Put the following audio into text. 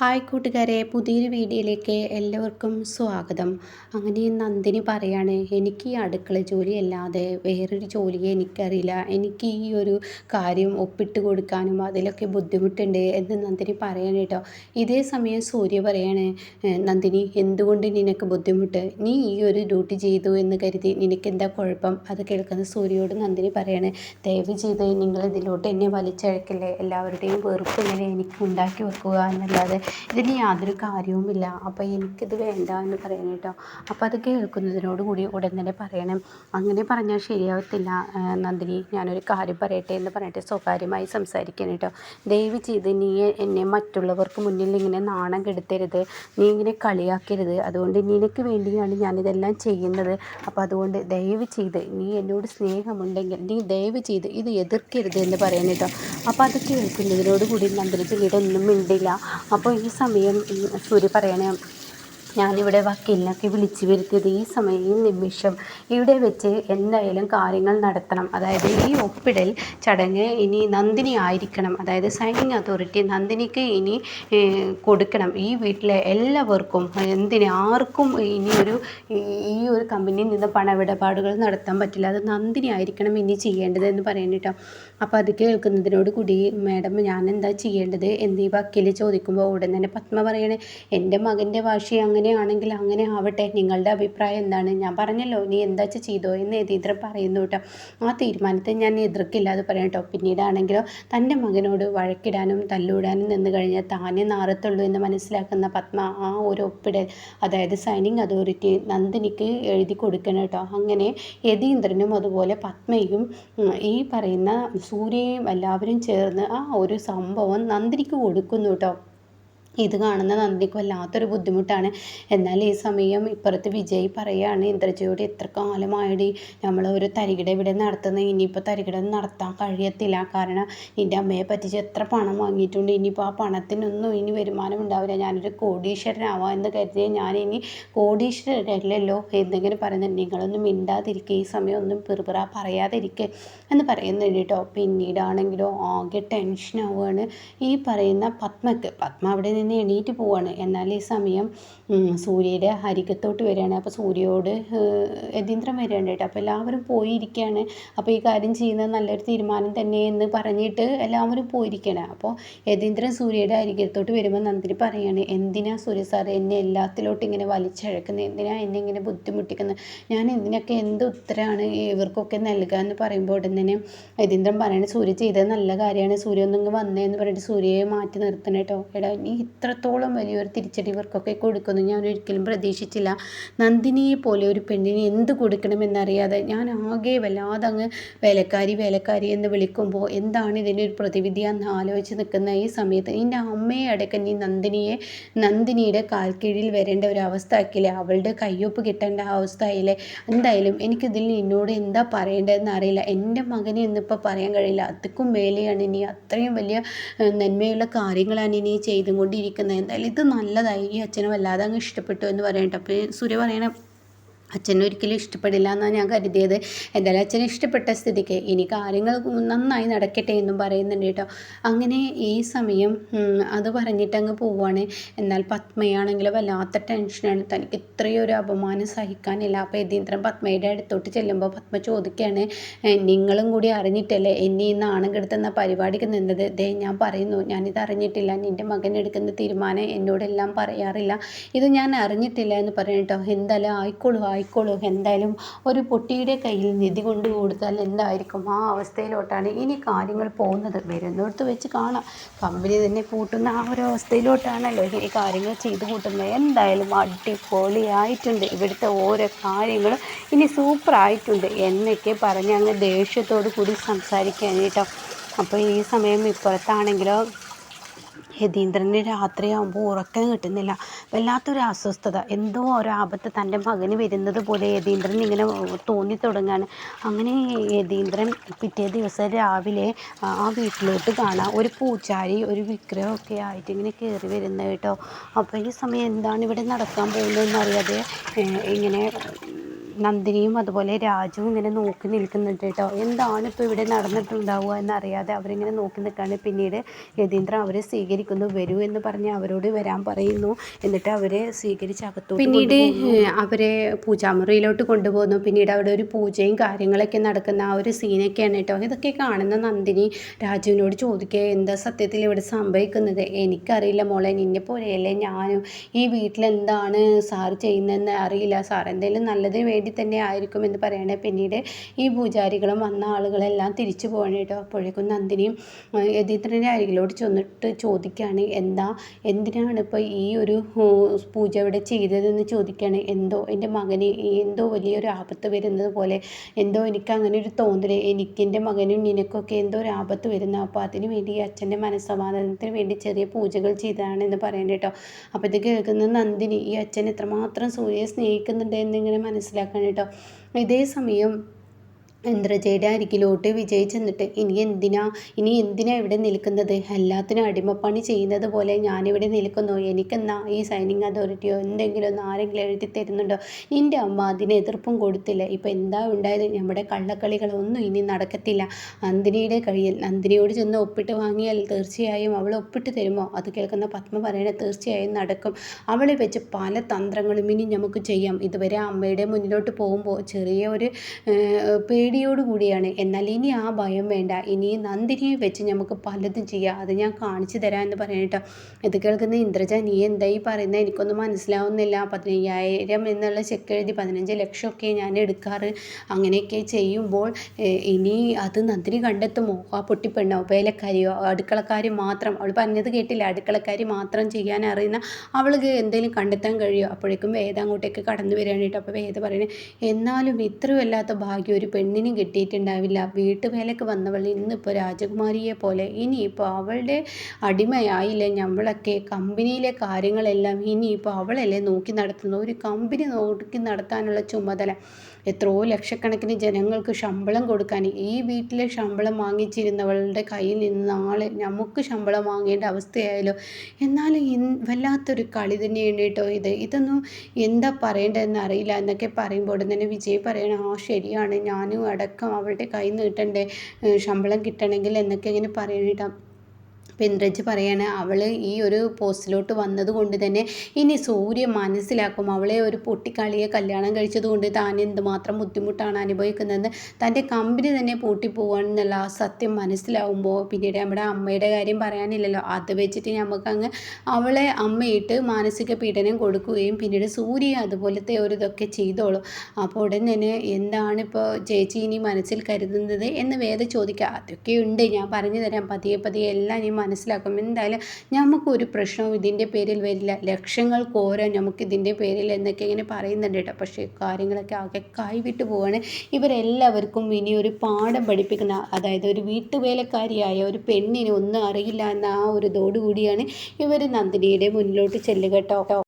Hi കൂട്ടുകാരെ പുതിയൊരു വീഡിയോയിലേക്ക് എല്ലാവർക്കും സ്വാഗതം. അങ്ങനെ നന്ദിനി പറയാണ് എനിക്ക് ഈ അടുക്കള ജോലി അല്ലാതെ വേറൊരു ജോലിയെ എനിക്കറിയില്ല. എനിക്ക് ഈ ഒരു കാര്യം ഒപ്പിട്ട് കൊടുക്കാനും അതിലൊക്കെ ബുദ്ധിമുട്ടുണ്ട് എന്ന് നന്ദിനി പറയാണ് കേട്ടോ. ഇതേ സമയം സൂര്യ പറയാണ് നന്ദിനി എന്തുകൊണ്ട് നിനക്ക് ബുദ്ധിമുട്ട്? നീ ഈ ഒരു ഡ്യൂട്ടി ചെയ്തു എന്ന് കരുതി നിനക്ക് എന്താ കുഴപ്പം? അത് കേൾക്കുന്ന സൂര്യയോട് നന്ദിനി പറയാണ് ദയവ് ചെയ്ത് നിങ്ങൾ ഇതിലോട്ട് എന്നെ വലിച്ചഴക്കല്ലേ. എല്ലാവരുടെയും വെറുപ്പ് ഇങ്ങനെ എനിക്ക് ഉണ്ടാക്കി വെക്കുക എന്നല്ലാതെ ഇതിന് യാതൊരു കാര്യവുമില്ല. അപ്പോൾ എനിക്കിത് വേണ്ട എന്ന് പറയണം കേട്ടോ. അപ്പോൾ അത് കേൾക്കുന്നതിനോട് കൂടി ഉടൻ തന്നെ പറയണം. അങ്ങനെ പറഞ്ഞാൽ ശരിയാവത്തില്ല. നന്ദിനി ഞാനൊരു കാര്യം പറയട്ടെ എന്ന് പറഞ്ഞിട്ട് സ്വകാര്യമായി സംസാരിക്കണം കേട്ടോ. ദയവ് ചെയ്ത് നീ എന്നെ മറ്റുള്ളവർക്ക് മുന്നിൽ ഇങ്ങനെ നാണം കെടുത്തരുത്. നീ ഇങ്ങനെ കളിയാക്കരുത്. അതുകൊണ്ട് നിനക്ക് വേണ്ടിയാണ് ഞാനിതെല്ലാം ചെയ്യുന്നത്. അപ്പോൾ അതുകൊണ്ട് ദയവ് ചെയ്ത് നീ എന്നോട് സ്നേഹമുണ്ടെങ്കിൽ നീ ദയവ് ചെയ്ത് ഇത് എതിർക്കരുത് എന്ന് പറയണം കേട്ടോ. അപ്പോൾ അത് കേൾക്കുന്നതിനോട് കൂടി നന്ദിനി പിന്നീട് ഒന്നും മിണ്ടില്ല. അപ്പോൾ ഈ സമയം സൂര്യ പറയണേ ഞാനിവിടെ വക്കീലിനൊക്കെ വിളിച്ചു വരുത്തിയത് ഈ സമയം ഈ നിമിഷം ഇവിടെ വെച്ച് എന്തായാലും കാര്യങ്ങൾ നടത്തണം. അതായത് ഈ ഒപ്പിടൽ ചടങ്ങ് ഇനി നന്ദിനി ആയിരിക്കണം. അതായത് സൈനിങ് അതോറിറ്റി നന്ദിനിക്ക് ഇനി കൊടുക്കണം. ഈ വീട്ടിലെ എല്ലാവർക്കും എന്തിന് ആർക്കും ഇനി ഒരു ഈ ഒരു കമ്പനിയിൽ നിന്ന് പണമിടപാടുകൾ നടത്താൻ പറ്റില്ല. അത് നന്ദിനി ആയിരിക്കണം ഇനി ചെയ്യേണ്ടത് എന്ന് പറയാനിട്ടോ കേട്ടോ. അപ്പോൾ അത് കേൾക്കുന്നതിനോട് കൂടി മാഡം ഞാൻ എന്താ ചെയ്യേണ്ടത്? എന്ന് ഈ വക്കീൽ ചോദിക്കുമ്പോൾ ഉടൻ തന്നെ പത്മ പറയണേ എന്റെ മകന്റെ ഭാഷ അങ്ങനെയാണെങ്കിൽ അങ്ങനെ ആവട്ടെ. നിങ്ങളുടെ അഭിപ്രായം എന്താണ്? ഞാൻ പറഞ്ഞല്ലോ നീ എന്താ ചെയ്തോ എന്ന് യതീന്ദ്രൻ പറയുന്നു കേട്ടോ. ആ തീരുമാനത്തെ ഞാൻ എതിർക്കില്ല അത് പറയാം കേട്ടോ. പിന്നീടാണെങ്കിലോ തന്റെ മകനോട് വഴക്കിടാനും തല്ലൂടാനും നിന്ന് കഴിഞ്ഞാൽ താനേ നാറത്തുള്ളൂ എന്ന് മനസ്സിലാക്കുന്ന പത്മ ആ ഒരു ഒപ്പിടൽ അതായത് സൈനിങ് അതോറിറ്റി നന്ദിനിക്ക് എഴുതി കൊടുക്കണം കേട്ടോ. അങ്ങനെ യതീന്ദ്രനും അതുപോലെ പത്മയും ഈ പറയുന്ന സൂര്യയും എല്ലാവരും ചേർന്ന് ആ ഒരു സംഭവം നന്ദിനിക്ക് കൊടുക്കുന്നു കേട്ടോ. ഇത് കാണുന്ന നന്ദിക്ക് വല്ലാത്തൊരു ബുദ്ധിമുട്ടാണ്. എന്നാൽ ഈ സമയം ഇപ്പുറത്ത് വിജയ് പറയുകയാണ് ഇന്ദ്രജയോട് എത്ര കാലമായടി? നമ്മൾ ഒരു തരികിട ഇവിടെ നടത്തുന്നത് ഇനിയിപ്പോൾ തരികിട നടത്താൻ കഴിയത്തില്ല. കാരണം നിന്റെ അമ്മയെ പറ്റിച്ച് എത്ര പണം വാങ്ങിയിട്ടുണ്ട്. ഇനിയിപ്പോൾ ആ പണത്തിനൊന്നും ഇനി വരുമാനം ഉണ്ടാവില്ല. ഞാനൊരു കോടീശ്വരനാവാം എന്ന് കരുതിയ ഞാൻ ഇനി കോടീശ്വരല്ലല്ലോ എന്തെങ്കിലും പറയുന്നത് നിങ്ങളൊന്നും മിണ്ടാതിരിക്കുക ഈ സമയം ഒന്നും പിറുപിറ പറയാതിരിക്കുക എന്ന് പറയുന്നുണ്ട് കേട്ടോ പിന്നീടാണെങ്കിലോ ആകെ ടെൻഷനാവുകയാണ് ഈ പറയുന്ന പത്മക്ക്. പത്മ അവിടെ നിന്ന് എണീറ്റ് പോവാണ്. എന്നാൽ ഈ സമയം സൂര്യയുടെ അരികത്തോട്ട് വരികയാണ്. അപ്പോൾ സൂര്യയോട് യതീന്ദ്രൻ വരികയാണ് കേട്ടോ. അപ്പോൾ എല്ലാവരും പോയിരിക്കുകയാണ്. അപ്പോൾ ഈ കാര്യം ചെയ്യുന്നത് നല്ലൊരു തീരുമാനം തന്നെ എന്ന് പറഞ്ഞിട്ട് എല്ലാവരും പോയിരിക്കുകയാണ്. അപ്പോൾ യതീന്ദ്രൻ സൂര്യയുടെ അരികത്തോട്ട് വരുമ്പോൾ നന്ദിനി പറയാണ് എന്തിനാ സൂര്യ സാർ എന്നെ എല്ലാത്തിലോട്ട് ഇങ്ങനെ വലിച്ചഴക്കുന്നത്? എന്തിനാ എന്നെ ഇങ്ങനെ ബുദ്ധിമുട്ടിക്കുന്നത്? ഞാൻ ഇതിനൊക്കെ എന്ത് ഉത്തരമാണ് ഇവർക്കൊക്കെ നൽകുക എന്ന് പറയുമ്പോൾ ഉടൻ തന്നെ യതീന്ദ്രൻ പറയുന്നത് സൂര്യ ചെയ്തത് നല്ല കാര്യമാണ്. സൂര്യ ഒന്നും വന്നേ എന്ന് പറഞ്ഞിട്ട് സൂര്യയെ മാറ്റി നിർത്തണം കേട്ടോ. എടാ നീ ഇത്രത്തോളം വലിയൊരു തിരിച്ചടി ഇവർക്കൊക്കെ കൊടുക്കുന്നു. ഞാൻ ഒരിക്കലും പ്രതീക്ഷിച്ചില്ല. നന്ദിനിയെ പോലെ ഒരു പെണ്ണിന് എന്ത് കൊടുക്കണമെന്നറിയാതെ ഞാൻ ആകെ വല്ലാതെ അങ്ങ് വേലക്കാരി വേലക്കാരി എന്ന് വിളിക്കുമ്പോൾ എന്താണ് ഇതിനൊരു പ്രതിവിധി എന്ന് ആലോചിച്ച് നിൽക്കുന്ന ഈ സമയത്ത് നിന്റെ അമ്മയെ അടക്കം നീ നന്ദിനിയെ നന്ദിനിയുടെ കാൽ കീഴിൽ വരേണ്ട ഒരു അവസ്ഥ ആക്കില്ലേ അവളുടെ കയ്യൊപ്പ് കിട്ടേണ്ട അവസ്ഥ ആയില്ലേ എന്തായാലും എനിക്കിതിൽ നിന്നോട് എന്താ പറയേണ്ടതെന്ന് അറിയില്ല. എന്റെ മകനെ ഇന്നിപ്പോൾ പറയാൻ കഴിയില്ല. അത്രക്കും മേലെയാണ് ഇനി അത്രയും വലിയ നന്മയുള്ള കാര്യങ്ങളാണ് ഇനി ചെയ്തും കൊണ്ടിരിക്കുന്നത് എന്തായാലും ഇത് നല്ലതായി ഈ അച്ഛനെ വല്ലാതെ അങ്ങ് ഇഷ്ടപ്പെട്ടു എന്ന് പറയട്ടെ അപ്പോൾ സൂര്യ പറയണം അച്ഛനെ ഒരിക്കലും ഇഷ്ടപ്പെടില്ല എന്നാണ് ഞാൻ കരുതിയത്. എന്തായാലും അച്ഛൻ ഇഷ്ടപ്പെട്ട സ്ഥിതിക്ക് ഇനി കാര്യങ്ങൾ നന്നായി നടക്കട്ടെ എന്നും പറയുന്നുണ്ട് കേട്ടോ. അങ്ങനെ ഈ സമയം അത് പറഞ്ഞിട്ട് അങ്ങ് പോവുകയാണ് എന്നാൽ പത്മയാണെങ്കിൽ വല്ലാത്ത ടെൻഷനാണ് തനിക്ക് ഇത്രയും ഒരു അപമാനം സഹിക്കാനില്ല. അപ്പോൾ യതീന്ദ്രൻ പത്മയുടെ അടുത്തോട്ട് ചെല്ലുമ്പോൾ പത്മ ചോദിക്കുകയാണ് നിങ്ങളും കൂടി അറിഞ്ഞിട്ടല്ലേ എന്നെ ഈ നാണം കെടുത്തുന്ന പരിപാടിക്ക് നിന്നത്? ദേ ഞാൻ പറയുന്നു ഞാനിത് അറിഞ്ഞിട്ടില്ല. നിന്റെ മകൻ എടുക്കുന്ന തീരുമാനം എന്നോടെല്ലാം പറയാറില്ല. ഇത് ഞാൻ അറിഞ്ഞിട്ടില്ല എന്ന് പറഞ്ഞു കേട്ടോ. എന്തായാലും ആയിക്കോളൂ ആയിക്കോളൂ. എന്തായാലും ഒരു പൊട്ടിയുടെ കയ്യിൽ നിധി കൊണ്ട് കൊടുത്താൽ എന്തായിരിക്കും? ആ അവസ്ഥയിലോട്ടാണ് ഇനി കാര്യങ്ങൾ പോകുന്നത്. വരുന്നിടത്ത് വെച്ച് കാണാം. കമ്പനി തന്നെ പൂട്ടുന്ന ആ ഒരു അവസ്ഥയിലോട്ടാണല്ലോ ഇനി കാര്യങ്ങൾ ചെയ്തു കൂട്ടുന്നത്. എന്തായാലും അടിപൊളിയായിട്ടുണ്ട്. ഇവിടുത്തെ ഓരോ കാര്യങ്ങളും ഇനി സൂപ്പറായിട്ടുണ്ട്. എന്നൊക്കെ പറഞ്ഞ് അങ്ങ് ദേഷ്യത്തോടു കൂടി സംസാരിക്കാൻ കേട്ടോ. അപ്പോൾ ഈ സമയം ഇപ്പുറത്താണെങ്കിലോ യതീന്ദ്രന് രാത്രിയാകുമ്പോൾ ഉറക്കം കിട്ടുന്നില്ല. വല്ലാത്തൊരു അസ്വസ്ഥത. എന്തോ ഒരു ആപത്ത് തന്റെ മകന് വരുന്നത് പോലെ യതീന്ദ്രൻ ഇങ്ങനെ തോന്നി തുടങ്ങുകയാണ് അങ്ങനെ യതീന്ദ്രൻ പിറ്റേ ദിവസം രാവിലെ ആ വീട്ടിലോട്ട് കാണാം. ഒരു പൂച്ചാരി ഒരു വിഗ്രഹമൊക്കെ ആയിട്ട് ഇങ്ങനെ കയറി വരുന്നത് കേട്ടോ. അപ്പോൾ ഈ സമയം എന്താണ് ഇവിടെ നടക്കാൻ പോകുന്നതെന്ന് അറിയാതെ ഇങ്ങനെ നന്ദിനിയും അതുപോലെ രാജുവും ഇങ്ങനെ നോക്കി നിൽക്കുന്നുണ്ട് കേട്ടോ. എന്താണ് ഇപ്പോൾ ഇവിടെ നടന്നിട്ടുണ്ടാവുക എന്നറിയാതെ അവരിങ്ങനെ നോക്കി നിൽക്കുകയാണ് പിന്നീട് യതീന്ദ്രൻ അവരെ സ്വീകരിക്കുന്നു. വരൂ എന്ന് പറഞ്ഞ് അവരോട് വരാൻ പറയുന്നു. എന്നിട്ട് അവരെ സ്വീകരിച്ച് അകത്തോട്ട് പിന്നീട് അവരെ പൂജാമുറിയിലോട്ട് കൊണ്ടുപോകുന്നു. പിന്നീട് അവിടെ ഒരു പൂജയും കാര്യങ്ങളൊക്കെ നടക്കുന്ന ആ ഒരു സീനൊക്കെയാണ് കേട്ടോ. ഇതൊക്കെ കാണുന്ന നന്ദിനി രാജുവിനോട് ചോദിക്കുക എന്താ സത്യത്തിൽ ഇവിടെ സംഭവിക്കുന്നത്? എനിക്കറിയില്ല മോളെ നിന്നെ പോലെയല്ലേ ഞാനും. ഈ വീട്ടിലെന്താണ് സാർ ചെയ്യുന്നതെന്ന് അറിയില്ല. സാർ എന്തെങ്കിലും നല്ലതിന് വേണ്ടി തന്നെ ആയിരിക്കും എന്ന് പറയണേ. പിന്നീട് ഈ പൂജാരികളും വന്ന ആളുകളെല്ലാം തിരിച്ചു പോകണം കേട്ടോ അപ്പോഴേക്കും നന്ദിനിയും യതീന്ദ്രന്റെ അരികിലോട്ട് ചെന്നിട്ട് ചോദിക്കുകയാണ് എന്താ? എന്തിനാണ് ഇപ്പോൾ ഈ ഒരു പൂജ ഇവിടെ ചെയ്തതെന്ന് ചോദിക്കുകയാണ് എന്തോ എന്റെ മകന് എന്തോ വലിയൊരു ആപത്ത് വരുന്നത് പോലെ എന്തോ എനിക്ക് അങ്ങനെ ഒരു തോന്നൽ എനിക്ക് എന്റെ മകനും നിനക്കൊക്കെ എന്തോ ഒരു ആപത്ത് വരുന്ന. അപ്പോൾ അതിന് വേണ്ടി ഈ അച്ഛന്റെ മനസ്സമാധാനത്തിന് വേണ്ടി ചെറിയ പൂജകൾ ചെയ്തതാണ് എന്ന് പറയുന്നത് കേട്ടോ അപ്പോൾ ഇത് കേൾക്കുന്ന നന്ദിനി ഈ അച്ഛൻ എത്രമാത്രം സൂര്യയെ സ്നേഹിക്കുന്നുണ്ട് എന്നിങ്ങനെ കേട്ടോ. ഇതേ സമയം ഇന്ദ്രജയുടെ അരികിലോട്ട് വിജയ് ചെന്നിട്ട് ഇനി എന്തിനാ ഇനി എന്തിനാ ഇവിടെ നിൽക്കുന്നത്? എല്ലാത്തിനും അടിമപ്പണി ചെയ്യുന്നത് പോലെ ഞാനിവിടെ നിൽക്കുന്നു. എനിക്കെന്നാ ഈ സൈനിങ് അതോറിറ്റിയോ എന്തെങ്കിലും ഒന്ന് ആരെങ്കിലും എഴുതി തരുന്നുണ്ടോ? നിന്റെ അമ്മ അതിന് എതിർപ്പും കൊടുത്തില്ല. ഇപ്പം എന്താ ഉണ്ടായത്? നമ്മുടെ കള്ളക്കളികളൊന്നും ഇനി നടക്കത്തില്ല. നന്ദിനിയുടെ കഴിയൽ നന്ദിനിയോട് ചെന്ന് ഒപ്പിട്ട് വാങ്ങിയാൽ തീർച്ചയായും അവൾ ഒപ്പിട്ട് തരുമോ? അത് കേൾക്കുന്ന പത്മ പറയണേ തീർച്ചയായും നടക്കും. അവളെ വെച്ച് പല തന്ത്രങ്ങളും ഇനി നമുക്ക് ചെയ്യാം. ഇതുവരെ അമ്മയുടെ മുന്നിലോട്ട് പോകുമ്പോൾ ചെറിയ ഒരു കൂടിയാണ് എന്നാൽ ഇനി ആ ഭയം വേണ്ട. ഇനി നന്ദിനിയെ വെച്ച് നമുക്ക് പലതും ചെയ്യാം. അത് ഞാൻ കാണിച്ചു തരാം എന്ന് പറയട്ടോ ഇത് കേൾക്കുന്ന ഇന്ദ്രജ നീ എന്തായി പറയുന്നത് എനിക്കൊന്നും മനസ്സിലാവുന്നില്ല. പതിനയ്യായിരം എന്നുള്ള ചെക്ക് എഴുതി പതിനഞ്ച് ലക്ഷമൊക്കെ ഞാൻ എടുക്കാറ്. അങ്ങനെയൊക്കെ ചെയ്യുമ്പോൾ ഇനി അത് നന്ദിനി കണ്ടെത്തുമോ? ആ പൊട്ടിപ്പെണ്ണോ വേലക്കാരിയോ? അടുക്കളക്കാരി മാത്രം? അവൾ പറഞ്ഞത് കേട്ടില്ല. അടുക്കളക്കാരി മാത്രം ചെയ്യാൻ അറിയുന്ന അവൾക്ക് എന്തെങ്കിലും കണ്ടെത്താൻ കഴിയുമോ? അപ്പോഴേക്കും വേദ അങ്ങോട്ടേക്ക് കടന്നു വരികയാണ് കേട്ടോ. അപ്പോൾ വേദ പറയുന്നത് എന്നാലും ഇത്രയും അല്ലാത്ത ഭാഗ്യം ഒരു പെണ്ണിന് ഒന്നിനും കിട്ടിയിട്ടുണ്ടാവില്ല. വീട്ടുമേലേക്ക് വന്നവൾ ഇന്നിപ്പോൾ രാജകുമാരിയെ പോലെ ഇനിയിപ്പോൾ അവളുടെ അടിമയായില്ല നമ്മളൊക്കെ കമ്പനിയിലെ കാര്യങ്ങളെല്ലാം ഇനിയിപ്പോൾ അവളല്ലേ നോക്കി നടത്തുന്നത്? ഒരു കമ്പനി നോക്കി നടത്താനുള്ള ചുമതല. എത്രയോ ലക്ഷക്കണക്കിന് ജനങ്ങൾക്ക് ശമ്പളം കൊടുക്കാൻ ഈ വീട്ടിലെ ശമ്പളം വാങ്ങിച്ചിരുന്നവളുടെ കയ്യിൽ നിന്ന് നാളെ നമുക്ക് ശമ്പളം വാങ്ങേണ്ട അവസ്ഥയായാലോ എന്നാലും വല്ലാത്തൊരു കളി തന്നെയാണ് കേട്ടോ ഇത്. ഇതൊന്നും എന്താ പറയേണ്ടതെന്ന് അറിയില്ല എന്നൊക്കെ പറയുമ്പോൾ തന്നെ വിജയ് പറയണം ആ ശരിയാണ്. ഞാനും അടക്കം അവളുടെ കൈ നീട്ടണ്ടേ ശമ്പളം കിട്ടണമെങ്കിൽ എന്നൊക്കെ ഇങ്ങനെ പറയണേട്ടാ ഇന്ദ്രജ് പറയാണ് അവൾ ഈ ഒരു പോസ്റ്റിലോട്ട് വന്നത് കൊണ്ട് തന്നെ ഇനി സൂര്യ മനസ്സിലാക്കും. അവളെ ഒരു പൊട്ടിക്കളിയെ കല്യാണം കഴിച്ചത് കൊണ്ട് താൻ എന്തുമാത്രം ബുദ്ധിമുട്ടാണ് അനുഭവിക്കുന്നതെന്ന് തന്റെ കമ്പനി തന്നെ പൂട്ടിപ്പോവാണെന്നുള്ള ആ സത്യം മനസ്സിലാവുമ്പോൾ പിന്നീട് നമ്മുടെ അമ്മയുടെ കാര്യം പറയാനില്ലല്ലോ. അത് വെച്ചിട്ട് നമുക്കങ്ങ് അവളെ അമ്മയിട്ട് മാനസിക പീഡനം കൊടുക്കുകയും പിന്നീട് സൂര്യ അതുപോലത്തെ ഒരു ഇതൊക്കെ ചെയ്തോളൂ. അപ്പോൾ ഉടൻ തന്നെ എന്താണ് ഇപ്പോൾ ചേച്ചി ഇനി മനസ്സിൽ കരുതുന്നത് എന്ന് വേദ ചോദിക്കുക. അതൊക്കെ ഉണ്ട് ഞാൻ പറഞ്ഞു തരാം. പതിയെ പതിയെ എല്ലാം നീ മനസ്സിലാക്കും. എന്തായാലും നമുക്കൊരു പ്രശ്നവും ഇതിന്റെ പേരിൽ വരില്ല. ലക്ഷങ്ങൾ കോരാൻ നമുക്ക് ഇതിന്റെ പേരിൽ എന്നൊക്കെ ഇങ്ങനെ പറയുന്നുണ്ട് കേട്ടോ. പക്ഷേ കാര്യങ്ങളൊക്കെ ആകെ കൈവിട്ട് പോവാണ്. ഇവരെല്ലാവർക്കും ഇനി ഒരു പാഠം പഠിപ്പിക്കുന്ന അതായത് ഒരു വീട്ടുവേലക്കാരിയായ ഒരു പെണ്ണിന് ഒന്നും അറിയില്ല എന്ന ആ ഒരു ഇതോടുകൂടിയാണ് ഇവർ നന്ദിനിയുടെ മുന്നിലോട്ട് ചെല്ലുക കേട്ടോ.